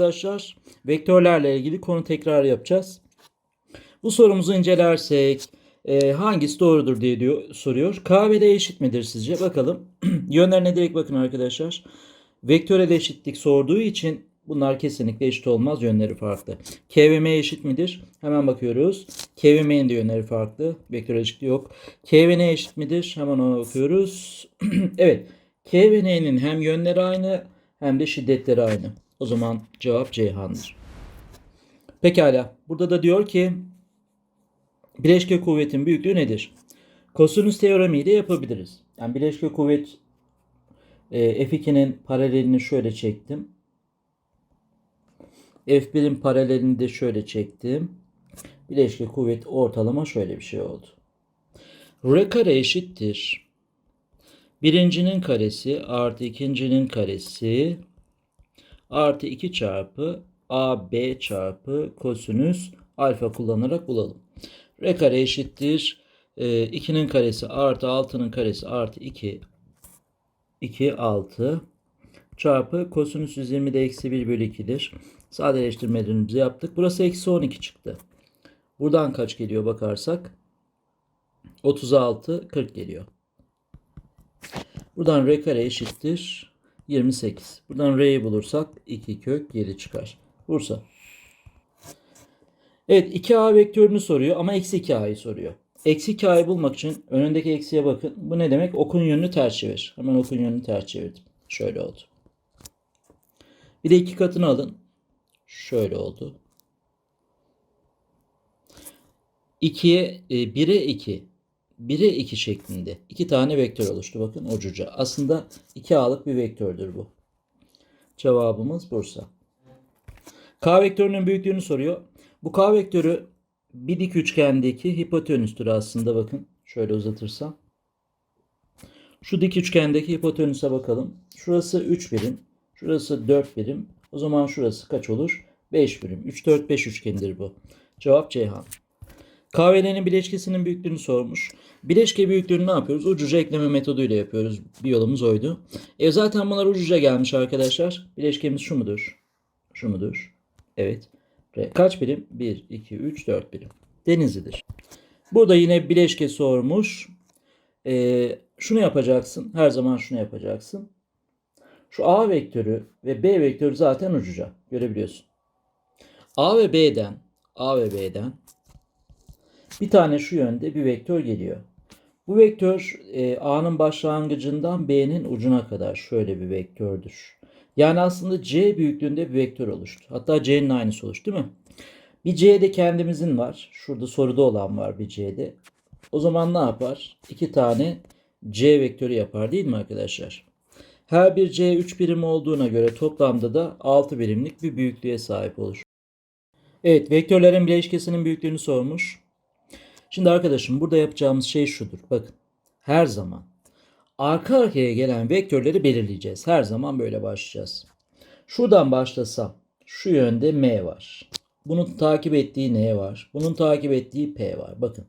arkadaşlar vektörlerle ilgili konu tekrar yapacağız. Bu sorumuzu incelersek e, hangisi doğrudur diye diyor, soruyor. K ve D eşit midir sizce? Bakalım. Yönlerine direkt bakın arkadaşlar. Vektöre de eşitlik sorduğu için bunlar kesinlikle eşit olmaz. Yönleri farklı. K ve M eşit midir? Hemen bakıyoruz. K ve M'nin de yönleri farklı. Vektör eşitliği yok. K ve N eşit midir? Hemen ona bakıyoruz. evet. K ve N'nin hem yönleri aynı hem de şiddetleri aynı. O zaman cevap Ceyhan'dır. Pekala. Burada da diyor ki bileşke kuvvetin büyüklüğü nedir? Kosinüs teoremiyle yapabiliriz. Yani bileşke kuvvet e, F2'nin paralelini şöyle çektim. F1'in paralelini de şöyle çektim. Bileşke kuvvet ortalama şöyle bir şey oldu. R kare eşittir. Birincinin karesi artı ikincinin karesi artı 2 çarpı AB çarpı kosinüs alfa kullanarak bulalım. R kare eşittir. 2'nin karesi artı 6'nın karesi artı 2 2 6 çarpı kosinüs 120 de eksi 1 bölü 2'dir. Sadeleştirmelerimizi yaptık. Burası eksi 12 çıktı. Buradan kaç geliyor bakarsak? 36 40 geliyor. Buradan r kare eşittir 28. Buradan r'yi bulursak 2 kök 7 çıkar. Bursa. Evet 2a vektörünü soruyor ama eksi 2a'yı soruyor. Eksi 2a'yı bulmak için önündeki eksiye bakın. Bu ne demek? Okun yönünü ters çevir. Hemen okun yönünü ters çevirdim. Şöyle oldu. Bir de iki katını alın. Şöyle oldu. 2'ye 1'e 2. 1'e 2 şeklinde. iki tane vektör oluştu. Bakın ucuca. Aslında 2A'lık bir vektördür bu. Cevabımız Bursa. K vektörünün büyüklüğünü soruyor. Bu K vektörü bir dik üçgendeki hipotenüstür aslında bakın. Şöyle uzatırsam. Şu dik üçgendeki hipotenüse bakalım. Şurası 3 birim. Şurası 4 birim. O zaman şurası kaç olur? 5 birim. 3, 4, 5 üçgenidir bu. Cevap Ceyhan. KVL'nin bileşkesinin büyüklüğünü sormuş. Bileşke büyüklüğünü ne yapıyoruz? Ucuca ekleme metoduyla yapıyoruz. Bir yolumuz oydu. E zaten bunlar ucuca gelmiş arkadaşlar. Bileşkemiz şu mudur? Şu mudur? Evet. Kaç birim? 1, 2, 3, 4 birim. Denizlidir. Burada yine bileşke sormuş. E, şunu yapacaksın. Her zaman şunu yapacaksın. Şu A vektörü ve B vektörü zaten ucuca. Görebiliyorsun. A ve B'den A ve B'den bir tane şu yönde bir vektör geliyor. Bu vektör e, A'nın başlangıcından B'nin ucuna kadar şöyle bir vektördür. Yani aslında C büyüklüğünde bir vektör oluştu. Hatta C'nin aynısı oluştu değil mi? Bir C'de kendimizin var. Şurada soruda olan var bir C'de. O zaman ne yapar? İki tane C vektörü yapar değil mi arkadaşlar? Her bir C 3 birim olduğuna göre toplamda da 6 birimlik bir büyüklüğe sahip olur. Evet vektörlerin bileşkesinin büyüklüğünü sormuş. Şimdi arkadaşım burada yapacağımız şey şudur. Bakın her zaman arka arkaya gelen vektörleri belirleyeceğiz. Her zaman böyle başlayacağız. Şuradan başlasam şu yönde M var. Bunun takip ettiği N var. Bunun takip ettiği P var. Bakın.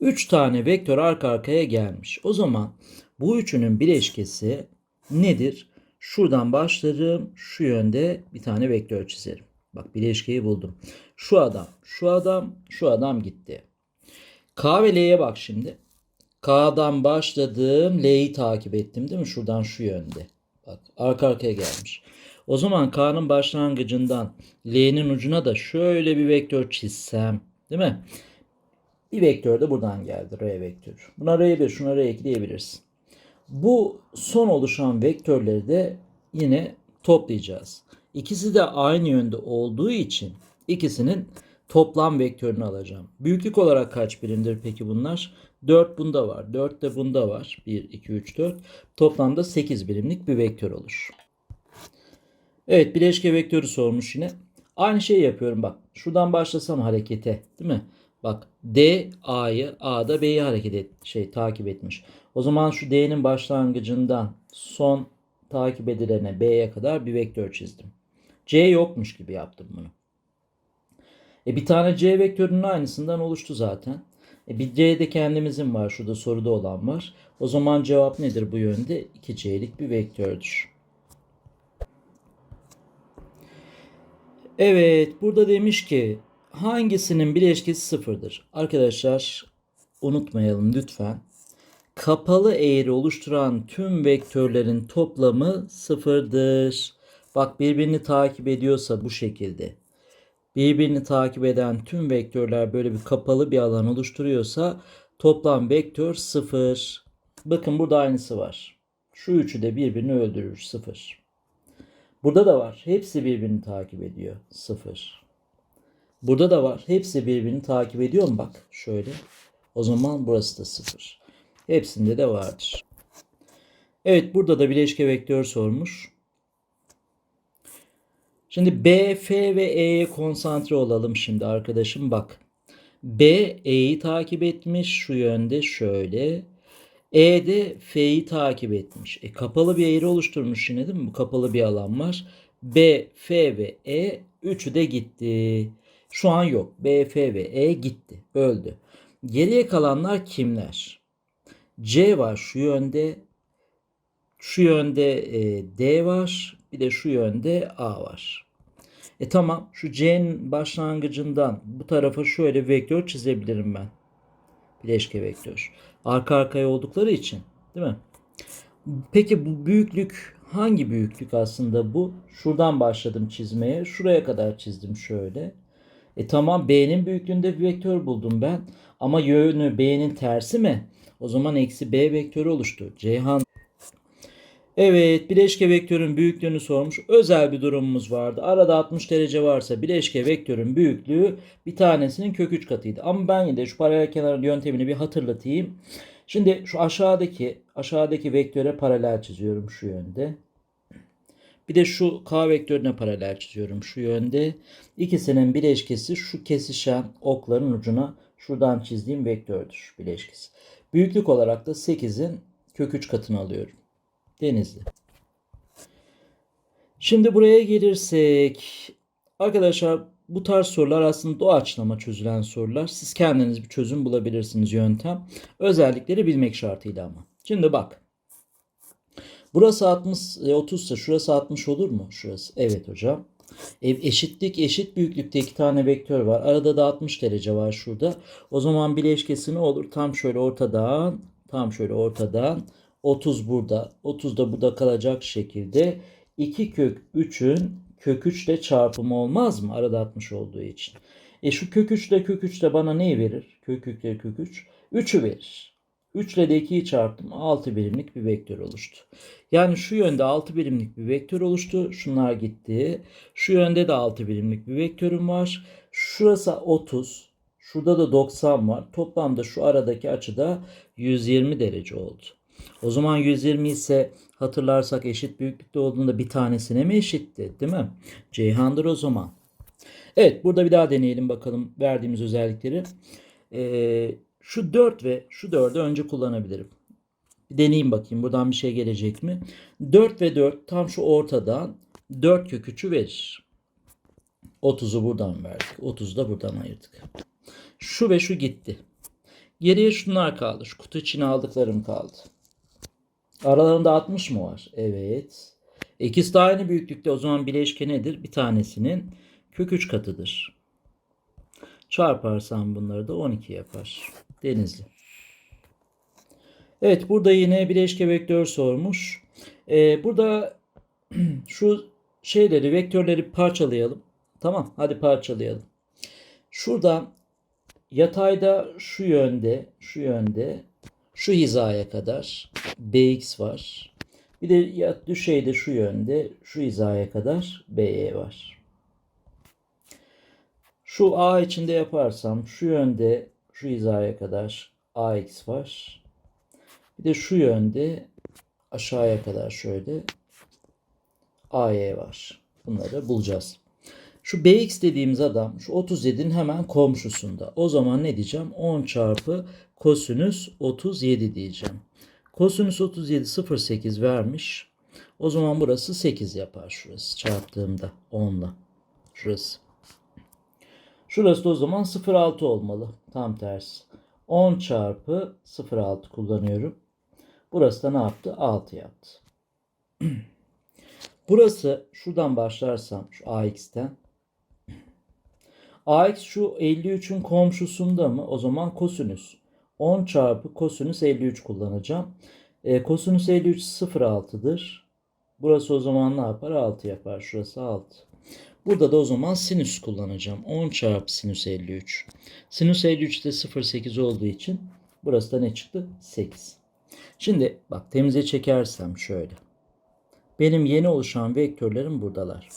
3 tane vektör arka arkaya gelmiş. O zaman bu üçünün bileşkesi nedir? Şuradan başlarım. Şu yönde bir tane vektör çizerim. Bak bileşkeyi buldum. Şu adam, şu adam, şu adam gitti. K ve L'ye bak şimdi. K'dan başladım. L'yi takip ettim değil mi? Şuradan şu yönde. Bak arka arkaya gelmiş. O zaman K'nın başlangıcından L'nin ucuna da şöyle bir vektör çizsem. Değil mi? Bir vektör de buradan geldi. R vektörü. Buna R1, şuna R2 diyebilirsin. Bu son oluşan vektörleri de yine toplayacağız. İkisi de aynı yönde olduğu için ikisinin toplam vektörünü alacağım. Büyüklük olarak kaç birimdir peki bunlar? 4 bunda var. 4 de bunda var. 1, 2, 3, 4. Toplamda 8 birimlik bir vektör olur. Evet bileşke vektörü sormuş yine. Aynı şeyi yapıyorum bak. Şuradan başlasam harekete değil mi? Bak D A'yı A'da B'yi hareket et, şey takip etmiş. O zaman şu D'nin başlangıcından son takip edilene B'ye kadar bir vektör çizdim. C yokmuş gibi yaptım bunu. E bir tane C vektörünün aynısından oluştu zaten. E bir C'de kendimizin var. Şurada soruda olan var. O zaman cevap nedir bu yönde? 2C'lik bir vektördür. Evet, burada demiş ki hangisinin bileşkesi sıfırdır? Arkadaşlar unutmayalım lütfen. Kapalı eğri oluşturan tüm vektörlerin toplamı sıfırdır. Bak birbirini takip ediyorsa bu şekilde. Birbirini takip eden tüm vektörler böyle bir kapalı bir alan oluşturuyorsa toplam vektör sıfır. Bakın burada aynısı var. Şu üçü de birbirini öldürür sıfır. Burada da var. Hepsi birbirini takip ediyor. Sıfır. Burada da var. Hepsi birbirini takip ediyor mu? Bak şöyle. O zaman burası da sıfır. Hepsinde de vardır. Evet burada da bileşke vektör sormuş. Şimdi B, F ve E'ye konsantre olalım şimdi arkadaşım. Bak. B E'yi takip etmiş şu yönde şöyle. E de F'yi takip etmiş. E, kapalı bir eğri oluşturmuş yine değil mi? Bu kapalı bir alan var. B, F ve E üçü de gitti. Şu an yok. B, F ve E gitti. Öldü. Geriye kalanlar kimler? C var şu yönde. Şu yönde e, D var. Bir de şu yönde A var. E tamam şu C'nin başlangıcından bu tarafa şöyle vektör çizebilirim ben. Bileşke vektör. Arka arkaya oldukları için değil mi? Peki bu büyüklük hangi büyüklük aslında bu? Şuradan başladım çizmeye. Şuraya kadar çizdim şöyle. E tamam B'nin büyüklüğünde bir vektör buldum ben. Ama yönü B'nin tersi mi? O zaman eksi B vektörü oluştu. Ceyhan Evet, bileşke vektörün büyüklüğünü sormuş. Özel bir durumumuz vardı. Arada 60 derece varsa bileşke vektörün büyüklüğü bir tanesinin kök 3 katıydı. Ama ben yine de şu paralel kenar yöntemini bir hatırlatayım. Şimdi şu aşağıdaki aşağıdaki vektöre paralel çiziyorum şu yönde. Bir de şu k vektörüne paralel çiziyorum şu yönde. İkisinin bileşkesi şu kesişen okların ucuna şuradan çizdiğim vektördür bileşkesi. Büyüklük olarak da 8'in kök 3 katını alıyorum. Denizli. Şimdi buraya gelirsek arkadaşlar bu tarz sorular aslında doğaçlama çözülen sorular. Siz kendiniz bir çözüm bulabilirsiniz yöntem. Özellikleri bilmek şartıyla ama. Şimdi bak. Burası 60 30 ise şurası 60 olur mu? Şurası. Evet hocam. E, eşitlik eşit büyüklükte iki tane vektör var. Arada da 60 derece var şurada. O zaman bileşkesi ne olur? Tam şöyle ortadan tam şöyle ortadan 30 burada. 30 da burada kalacak şekilde 2 kök 3'ün kök 3 ile çarpımı olmaz mı? Arada 60 olduğu için. E şu kök 3 ile kök 3 de bana neyi verir? Kök 3 ile kök 3. 3'ü verir. 3 ile de 2'yi çarptım. 6 birimlik bir vektör oluştu. Yani şu yönde 6 birimlik bir vektör oluştu. Şunlar gitti. Şu yönde de 6 birimlik bir vektörüm var. Şurası 30. Şurada da 90 var. Toplamda şu aradaki açıda 120 derece oldu. O zaman 120 ise hatırlarsak eşit büyüklükte olduğunda bir tanesine mi eşitti değil mi? Ceyhan'dır o zaman. Evet burada bir daha deneyelim bakalım verdiğimiz özellikleri. Ee, şu 4 ve şu 4'ü önce kullanabilirim. Bir deneyeyim bakayım buradan bir şey gelecek mi? 4 ve 4 tam şu ortadan 4 kök 3'ü verir. 30'u buradan verdik. 30'u da buradan ayırdık. Şu ve şu gitti. Geriye şunlar kaldı. Şu kutu içine aldıklarım kaldı. Aralarında 60 mı var? Evet. İkisi de aynı büyüklükte. O zaman bileşke nedir? Bir tanesinin kök 3 katıdır. Çarparsam bunları da 12 yapar. Denizli. Evet burada yine bileşke vektör sormuş. Ee, burada şu şeyleri vektörleri parçalayalım. Tamam hadi parçalayalım. Şuradan yatayda şu yönde şu yönde şu hizaya kadar bx var. Bir de ya düşeyde şu yönde şu hizaya kadar be var. Şu a içinde yaparsam şu yönde şu hizaya kadar ax var. Bir de şu yönde aşağıya kadar şöyle ay var. Bunları bulacağız. Şu bx dediğimiz adam şu 37'nin hemen komşusunda. O zaman ne diyeceğim? 10 çarpı kosinüs 37 diyeceğim. Kosinüs 37 0,8 vermiş. O zaman burası 8 yapar şurası çarptığımda 10 ile. Şurası. Şurası da o zaman 0,6 olmalı. Tam tersi. 10 çarpı 0,6 kullanıyorum. Burası da ne yaptı? 6 yaptı. Burası şuradan başlarsam şu AX'ten AX şu 53'ün komşusunda mı? O zaman kosinüs. 10 çarpı kosinüs 53 kullanacağım. E, kosinüs 53 0,6'dır. Burası o zaman ne yapar? 6 yapar. Şurası 6. Burada da o zaman sinüs kullanacağım. 10 çarpı sinüs 53. Sinüs 53 de 0,8 olduğu için burası da ne çıktı? 8. Şimdi bak temize çekersem şöyle. Benim yeni oluşan vektörlerim buradalar.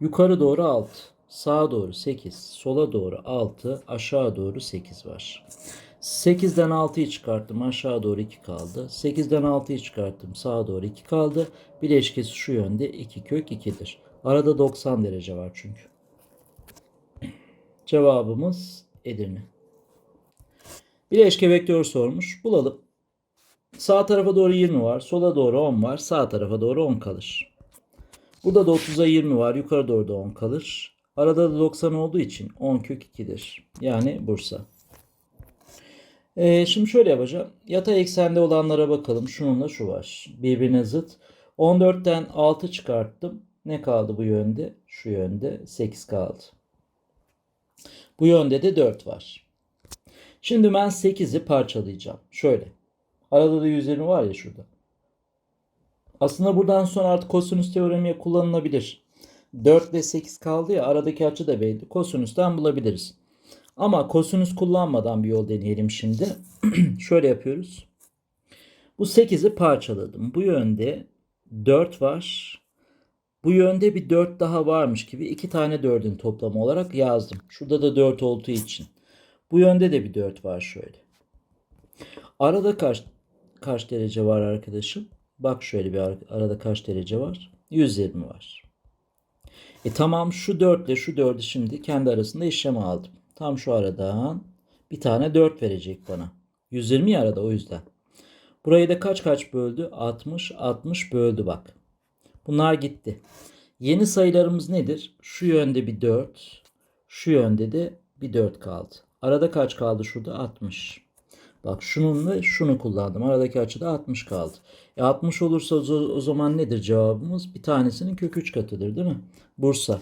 Yukarı doğru 6, sağa doğru 8, sola doğru 6, aşağı doğru 8 var. 8'den 6'yı çıkarttım aşağı doğru 2 kaldı. 8'den 6'yı çıkarttım sağa doğru 2 kaldı. Bileşkesi şu yönde 2 kök 2'dir. Arada 90 derece var çünkü. Cevabımız Edirne. Bileşke vektör sormuş. Bulalım. Sağ tarafa doğru 20 var. Sola doğru 10 var. Sağ tarafa doğru 10 kalır. Burada da 30'a 20 var. Yukarı doğru da 10 kalır. Arada da 90 olduğu için 10 kök 2'dir. Yani Bursa. Ee, şimdi şöyle yapacağım. Yatay eksende olanlara bakalım. Şununla şu var. Birbirine zıt. 14'ten 6 çıkarttım. Ne kaldı bu yönde? Şu yönde 8 kaldı. Bu yönde de 4 var. Şimdi ben 8'i parçalayacağım. Şöyle. Arada da 120 var ya şurada. Aslında buradan sonra artık kosinüs teoremi kullanılabilir. 4 ile 8 kaldı ya aradaki açı da belli. Kosinüsten bulabiliriz. Ama kosinüs kullanmadan bir yol deneyelim şimdi. Şöyle yapıyoruz. Bu 8'i parçaladım. Bu yönde 4 var. Bu yönde bir 4 daha varmış gibi iki tane 4'ün toplamı olarak yazdım. Şurada da 4 olduğu için. Bu yönde de bir 4 var şöyle. Arada kaç kaç derece var arkadaşım? Bak şöyle bir ar- arada kaç derece var? 120 var. E tamam şu 4 ile şu 4'ü şimdi kendi arasında işlem aldım. Tam şu aradan bir tane 4 verecek bana. 120 ya arada o yüzden. Burayı da kaç kaç böldü? 60 60 böldü bak. Bunlar gitti. Yeni sayılarımız nedir? Şu yönde bir 4, şu yönde de bir 4 kaldı. Arada kaç kaldı şurada? 60. Bak şununla şunu kullandım. Aradaki açıda 60 kaldı. E 60 olursa o zaman nedir cevabımız? Bir tanesinin kök 3 katıdır değil mi? Bursa.